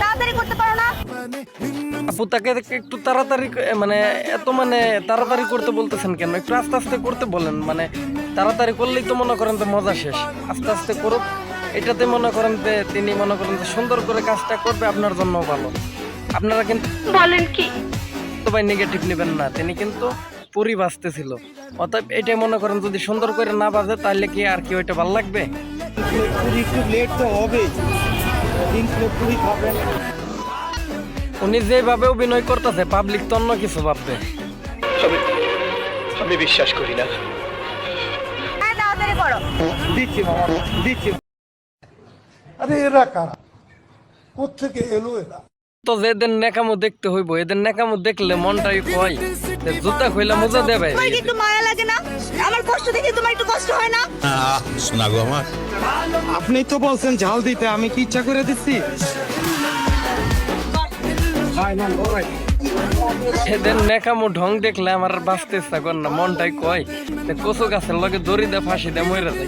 তাড়াতাড়ি করতে পারো না। আপু তাকে একটু তাড়াতাড়ি মানে এত মানে তাড়াতাড়ি করতে বলতেছেন কেন? একটু আস্তে আস্তে করতে বলেন। মানে তাড়াতাড়ি করলেই তো মনে করেন যে মজা শেষ। আস্তে আস্তে করুক। এটাতে মনে করেন যে তিনি মনে করেন যে সুন্দর করে কাজটা করবে আপনার জন্য ভালো। আপনারা কিন্তু বলেন কি? তো ভাই নেগেটিভ নেবেন না। তিনি কিন্তু পুরি বাঁচতেছিল অতএব এটাই মনে করেন যদি সুন্দর করে না বাজে তাহলে কি আর কি ওইটা ভালো লাগবে? একটু লেট তো হবে খাবেন উনি যেভাবে অভিনয় করতেছে পাবলিক তো অন্য কিছু ভাববে। আমি বিশ্বাস করি না। তাড়াতাড়ি দিচ্ছি দিচ্ছি আরে এরা কারা? কোথেকে এলো এরা? তো যে এদের নেকামো দেখতে হইব এদের নেকামো দেখলে মনটাই কয় যে জুতা খইলা মজা দেবে তোমার কি একটু মায়া লাগে না? আমার কষ্ট দেখে তোমার একটু কষ্ট হয় না? শোনা গো আমার। আপনি তো বলছেন ঝাল দিতে আমি কি ইচ্ছা করে দিচ্ছি? এদের নেকামো ঢং দেখলে আমার আর বাঁচতে ইচ্ছা কর না মনটাই কয় যে কচু গাছের লগে দড়ি দে ফাঁসি দে মরে যায়